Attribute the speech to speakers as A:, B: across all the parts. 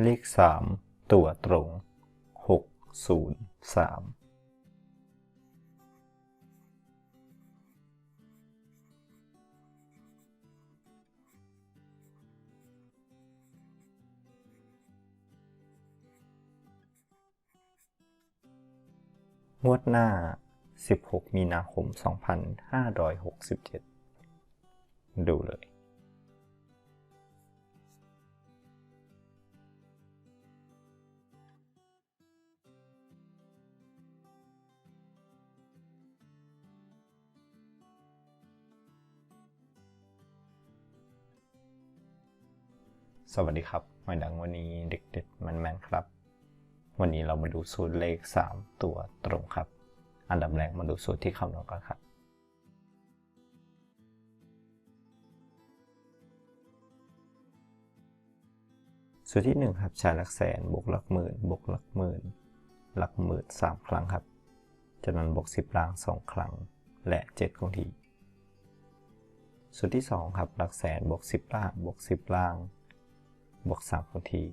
A: เลขสามตัวตรงหกศูนย์สามงวดหน้า 16 มีนาคม 2567 ดูเลย สวัสดีครับมาดังวันนี้เด็กเด็ดมันแมนครับ วันนี้เรามาดูสูตรเลข 3 ตัวตรงครับ อันดับแรกมาดูสูตรที่คำนวณก่อนครับ สูตรที่ 1 ครับใช้หลักแสนบวกหลักหมื่นบวกหลักหมื่นหลักหมื่นสามครั้งครับจากนั้นบวก10ล่าง 2 ครั้ง และ 7 คงที่สูตรที่ 2 ครับหลักแสนบวก10ล่างบวก10ล่าง บวก3คงที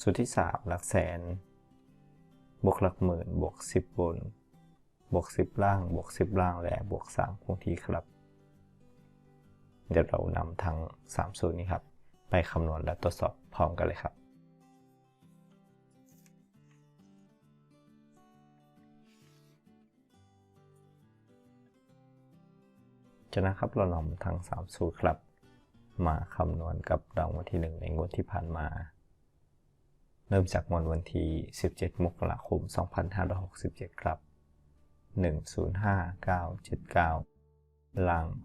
A: สูตรที่ 3 หลักแสน บวกหลักหมื่น บวก 10 บน บวก 10 ล่าง บวก 10 ล่าง และบวก 3คงทีครับ เดี๋ยวเรานำทั้ง 3 สูตรนี้ครับ ไปคำนวณและตรวจสอบพร้อมกันเลยครับจากนั้นครับเรานำทั้ง 3 สูตรครับ มาคำนวณกับรางวัลที่ 1 ในงวดที่ผ่านมา เริ่มจากงวดวันที่ 17 มกราคม 2567 ครับ 105979 ล่าง 61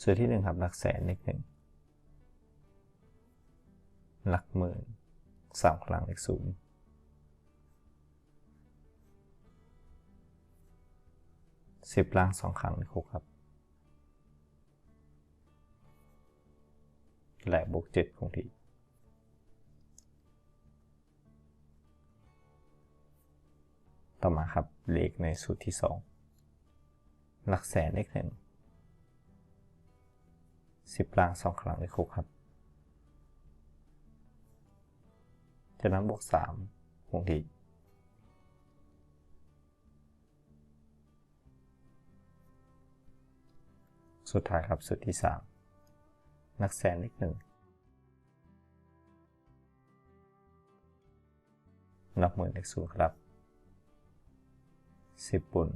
A: สูตรที่ 1 ครับ หลักแสนเลขหนึ่งหลักหมื่นสามครั้งเลขศูนย์ สิบล่างสองครั้งเลขหกครับ และบวกเจ็ดคงที่ต่อมาครับเลขในสูตรที่สองหลักแสนเลขหนึ่งสิบล่างสองครั้งเลขหกครับ จากนั้นบวกสามคงที่ สุดท้ายครับสูตรที่สามนักแสนเลขหนึ่งนับหมื่นเลขศูนย์ครับสิบบุญ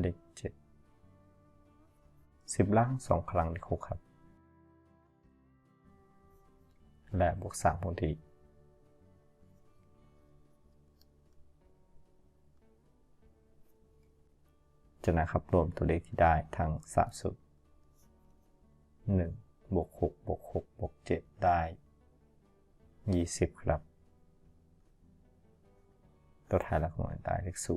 A: เลขเจ็ดสิบล่างสองครั้งเลขหกครับ และบวกสามคงที่ จากนั้นครับรวมตัวเลขที่ได้ทั้ง3สูตร1บวก6บวก6บวก7ได้ 20 ครับ ตัวท้ายหลักหน่วยได้เลข0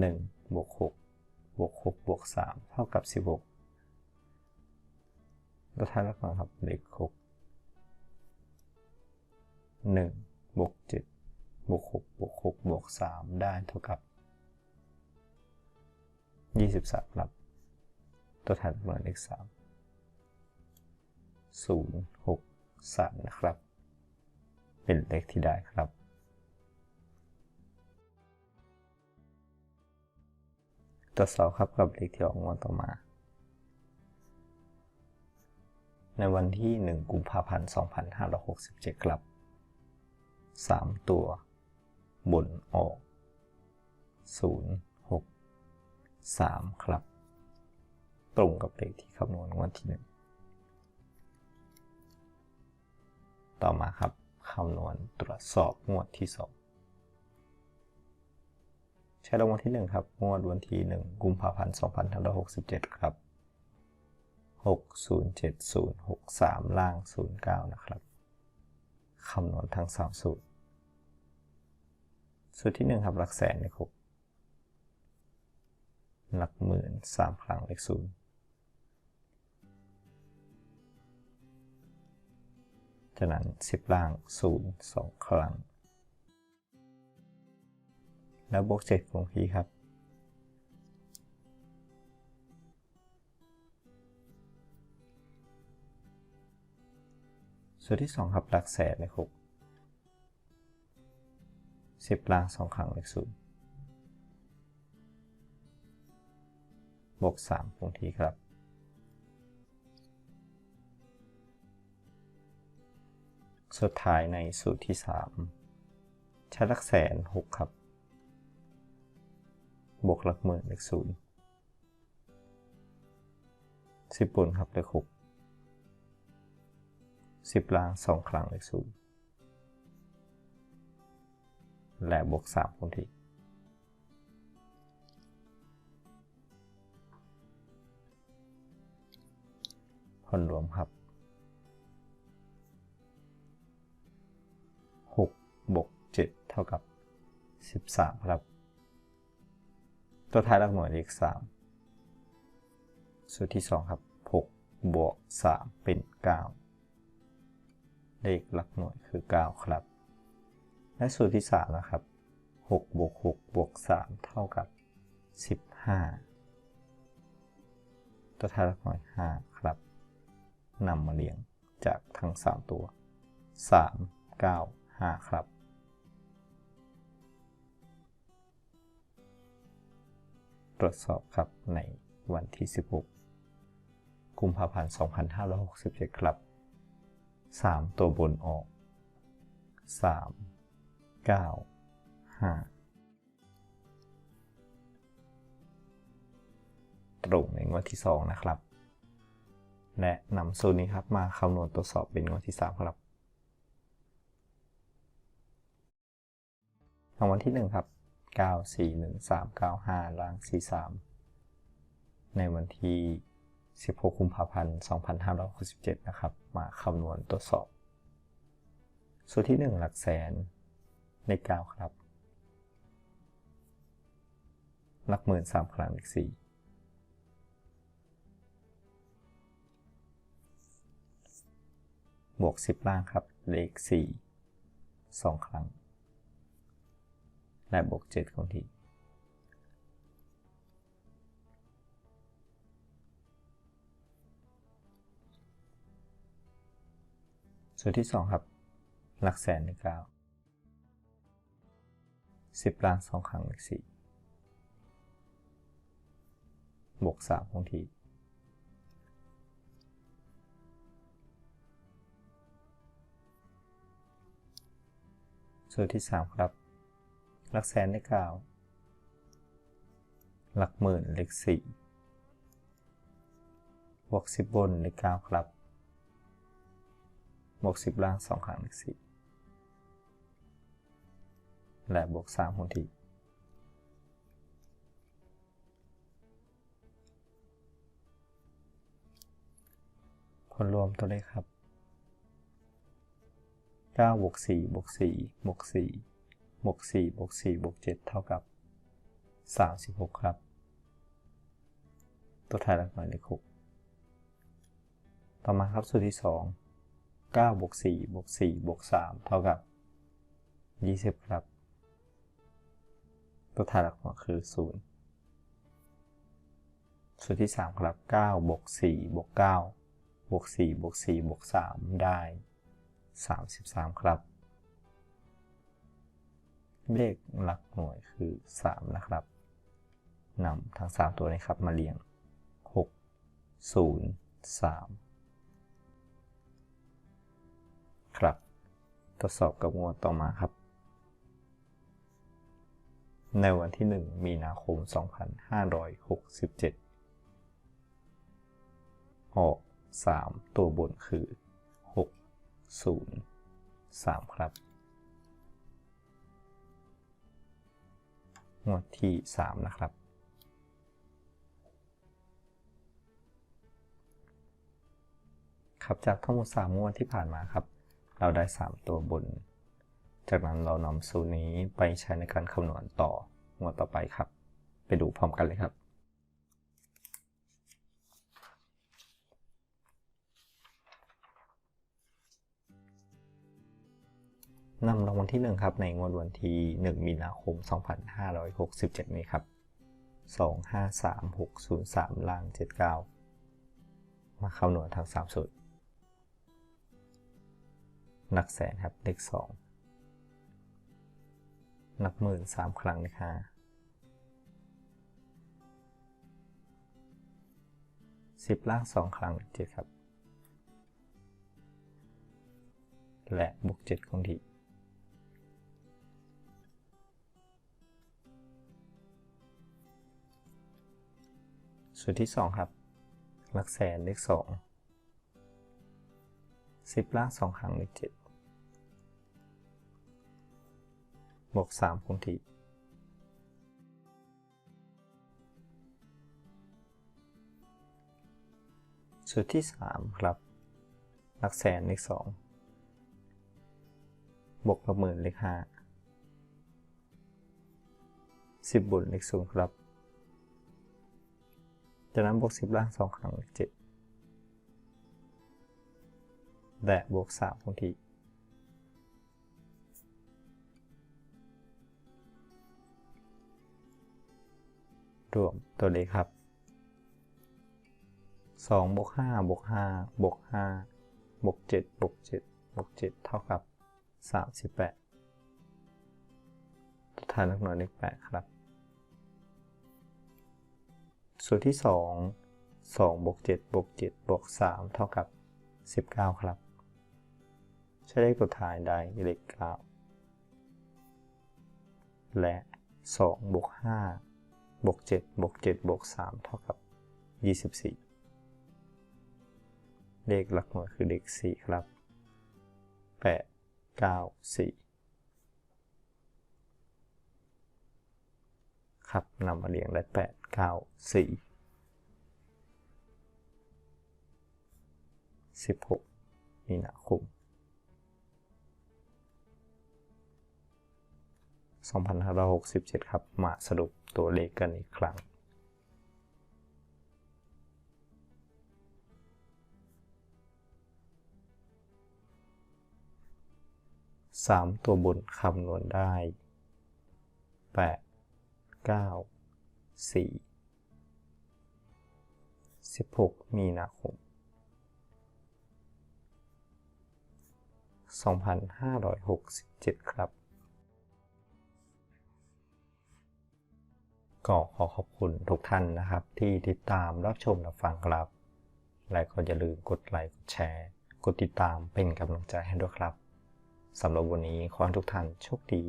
A: 1บวก6บวก6บวก3เท่ากับ 16 ตัวท้ายหลักหน่วยครับเลข6 1บวก7บวก6บวก6บวก3ได้เท่ากับ 23 ครับ ตัวแทนจำนวนเลข3 0 6 3 นะครับ เป็นเลขที่ได้ครับ ตัวสอบครับกับเลขที่ออกงวดต่อมา ในวันที่ 1 กุมภาพันธ์ 2567 ครับ 3 ตัว บนออก 0 3 ครับ ตรงกับเลขที่คำนวณงวดที่ 1 ต่อมาครับคำนวณตรวจสอบงวดที่ 2 ใช้รางวัลที่ 1 ครับ งวดวันที่ 1 กุมภาพันธ์2567 ครับ 607063 ล่าง 09 นะครับคำนวณทั้ง 3 สูตร สูตรที่ 1 ครับหลักแสนเลข6 หลักหมื่นสามครั้งเลขศูนย์จากนั้นสิบล่างศูนย์สองครั้ง แล้วบวกเจ็ดลงพี่ครับส่วนที่ 2 ครับหลักแสนเลขหกสิบล่างสองครั้งเลขศูนย์ บวกสามคงที่ครับ สุดท้ายในสูตรที่ 3 ใช้หลักแสนหกครับ บวกหลักหมื่นเลขศูนย์สิบบนครับเลขหกสิบล่างสองครั้งเลขศูนย์และบวกสามคงที่ ผลรวมครับ 6 บวก 7 เท่ากับ 13 ครับ ตัวท้ายหลักหน่วยเลข3สูตรที่ 2 ครับ 6 บวก 3 เป็น 9 เลขหลักหน่วยคือ 9 ครับ และสูตรที่ 3 นะครับ6บวก6บวก3เท่ากับ 15 ตัวท้ายหลักหน่วย 5 ครับ นำมาเรียงจากทั้ง 3 ตัว 3 9 5 ครับ ตรวจสอบครับในวันที่ 16 กุมภาพันธ์ 2567 ครับ 3 ตัวบนออก 3 9 5 ตรงในงวดที่ 2 นะครับ และนำสูตรนี้ครับมาคำนวณตรวจสอบเป็นงวดที่ 3 ครับรางวัลที่ 1 ครับ 9 4 1 3 9 5ล่าง43 ในวันที่ 16 กุมภาพันธ์ 2567 นะครับ มาคำนวณตรวจสอบ สูตรที่ 1 หลักแสนเลข9ครับ หลักหมื่น3ครั้งเลข4 บวก 10 ล่างครับ เลข 4 2 ครั้ง และบวก 7 คงที่ ส่วนที่ 2 ครับ หลักแสนเลข9 10ล่าง2ครั้งเลข4บวก3คงที่ สูตรที่ 3 ครับ หลักแสนเลข9หลักหมื่นเลข4บวก 10 บนเลข9ครับบวก 10 ล่าง 2 ครั้งเลข4และบวก3คงที่ผลรวมตัวเลขครับ 9บวก4บวก4บวก4บวก4บวก4บวก7เท่ากับ 36 ครับ ตัวท้ายหลักหน่วยเลข6ต่อมาครับสูตรที่ 2 9บวก4บวก4บวก3เท่ากับ 20 ครับ ตัวท้ายหลักหน่วยคือ 0สูตรที่ 3 ครับ9บวก4บวก9บวก4บวก4บวก3ได้ 33 ครับ เลขหลักหน่วยคือ 3 นะครับนำทั้ง 3 ตัวนี้ครับมาเรียง 6 0 3 ครับ ทดสอบกับงวดต่อมาครับ ในวันที่ 1 มีนาคม 2567 ออก 3 ตัวบนคือ 3 ครับ งวดที่ 3 นะครับ ครับจากทั้งหมด 3 งวดที่ผ่านมาครับ เราได้ 3 ตัวบน จากนั้นเรานำสูตรนี้ไปใช้ในการคำนวณต่องวดต่อไปครับ ไปดูพร้อมกันเลยครับ นำรางวัลที่1ครับในงวดวันที่ 1 มีนาคม 2567 นี้ครับ 253603ล่าง 79 มาคำนวณทั้ง3สูตรหลักแสนครับเลขสองหลักหมื่นสามครั้งเลขห้าสิบล่างสองครั้งเลขเจ็ดครับ และบวกเจ็ดคงที่ สูตรที่สองครับ หลักแสนเลขสองสิบล่างสองครั้งเลขเจ็ดบวกสามคงที่สูตรที่สามครับ หลักแสนเลขสองบวกกับหมื่นเลขห้าสิบบุญเลขศูนย์ครับ จากนั้นบวกสิบล่างสองครั้งเลขเจ็ดและบวกสามคงทีรวมตัวเลขครับสองบวกห้าบวกห้าบวกห้าบวกเจ็ดบวกเจ็ดบวกเจ็ดเท่ากับสามสิบแปดตัวฐานหลักหน่วยเลขแปดครับ สูตรที่สองสองบวกเจ็ดบวกเจ็ดบวกสามเท่ากับสิบเก้าครับ ใช้เลขตัวท้ายได้เลขเก้าและสองบวกห้าบวกเจ็ดบวกเจ็ดบวกสามเท่ากับยี่สิบสี่เลขหลักหน่วยคือเลขสี่ครับแปดเก้าสี่ครับนำมาเรียงได้แปด ก้าสี่สิบหกมีนาคม2567 ครับ มาสรุปตัวเลขกันอีกครั้ง สามตัวบนคำนวณได้แปดเก้า สี่สิบหกมีนาคมสองพันห้าร้อยหกสิบเจ็ดครับ ก็ขอขอบคุณทุกท่านนะครับ ที่ติดตามรับชมรับฟังครับ และก็อย่าลืมกดไลค์กดแชร์ กดติดตามเป็นกำลังใจให้ด้วยครับสำหรับวันนี้ขอให้ทุกท่านโชคดี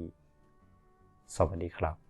A: สวัสดีครับ